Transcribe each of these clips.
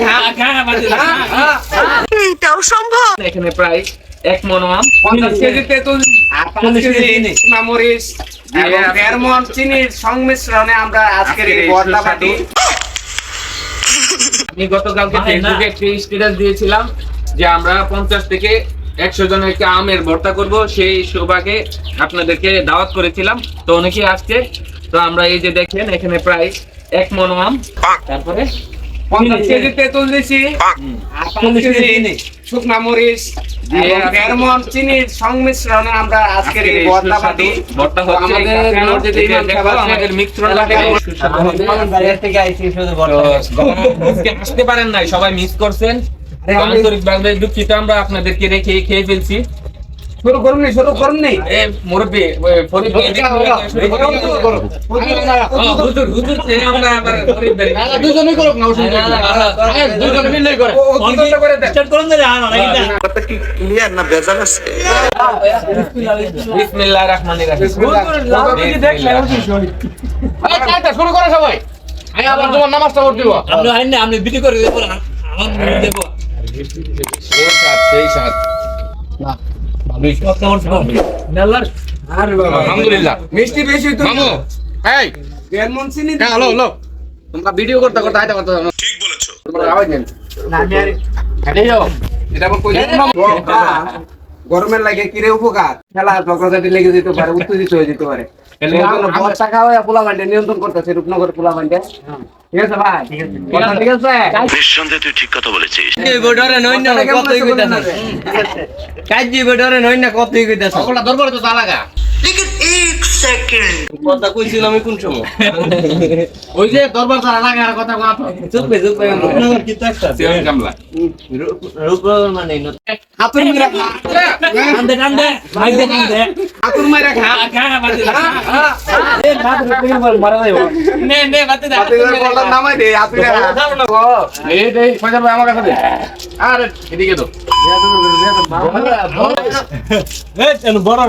খা এইটাও সম্ভব? এখানে প্রায় এক মন আম। পঞ্চাশ কেজি তেঁতুল। আর কেজি মরিচ এবং দেড় মন চিনির সংমিশ্রণে আমরা আজকের এই আমি গতকালকে ফেসবুকে একটি স্ট্যাটাস দিয়েছিলাম যে আমরা পঞ্চাশ থেকে একশো জনের আমের ভর্তা করব। সেই সৌভাগে আপনাদেরকে দাওয়াত করেছিলাম। তো অনেকেই আসছে। তো আমরা এই যে দেখেন এখানে প্রায় এক মন আম। তারপরে পঞ্চাশ কেজি তেঁতুল দিছি। শুকনা মরিচ চিনির সংমিশ্রণে আমরা আজকের এই আমাদের আসতে পারেন নাই সবাই মিস করছেন। দুঃখিত আমরা আপনাদেরকে রেখে খেয়ে ফেলছি। শুরু করুন নি শুরু করুন নি এ মুরব্বি ফরিদ শুরু করুন। হুজুর হুজুর আমরা ফরিদ ভাই দুজনেই করুক না অসুবিধা নেই। হ্যাঁ, দুজনে মিললেই করে ও উদ্বোধন করে দেন বিসমিল্লাহির রাহমানির রাহিম চারটা শুরু করে সবাই আমি আবার তোমার নামাজটা পড় দিব আপনি আইন না আপনি বিক্রি করে দেবো না আমার মুড়ি দেবো সেই সাত আলহামদুলিল্লাহ। মিষ্টি বেশি তো মামু এই। দেড় মন চিনি হ্যাঁ হ্যালো হ্যালো। তোমরা ভিডিও করতে করতে আইতে করতে ঠিক বলেছ। তোমরা আওয়াজ দেন। হেঁটে যাও। এটা কই গরমের লাগে কিরে উপকার? খেলা ঝগড়াঝাটি লেগে যেতে পারে উত্তেজিত হয়ে যেতে পারে। আমার টাকা হয়ে পোলা মান্ডে নিয়ন্ত্রণ করতেছে রূপনগর পোলা মান্ডে ঠিক আছে ভাই? ঠিক আছে। নিঃসন্দেহে তুই ঠিক কথা বলেছিস। বডরে নই না কতই কইতাছ? না? কাজি নই না কতই কইতাছ? সকলটা দরবারে তো তালাগা কথা কইছিলাম আমি কোন সময়? ওই যে দরবার তারা লাগা আর কথা কথা চুপ চুপে রূপনগর কি তাকতা সিএম কামলা। রূপনগর মানে ন হাতুর মেরা খা। দে হাতুর মেরা খা। খা বাতি এ ভাত রুটি মারা যাইবো। নে নে বাতি দা হাতুর বলটা নামাই দে হাতুর এই এই পয়সা ভাই আমার কাছে দে। আরে এদিকে তো। বড়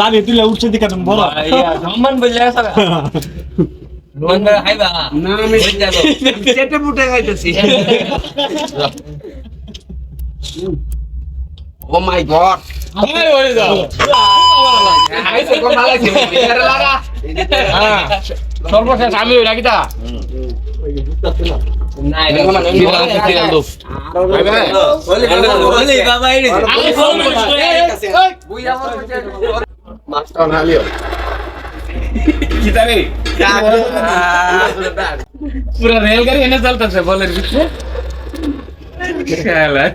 দাঁড়িয়ে তুলে উঠছে দিকে বড়। সম্মান বললে না। চেটে পুটে খাইতেছি। Oh my god. এই সর্বশেষ আমি ওই রাখিতা না এটা বলি বাবা এই আমি ফোন করছি। বুই আমার মাস্টার নালিও। কিতারে পুরো রেলগাড়ি এনে চলতেছে বলের ভিতরে। খেলা।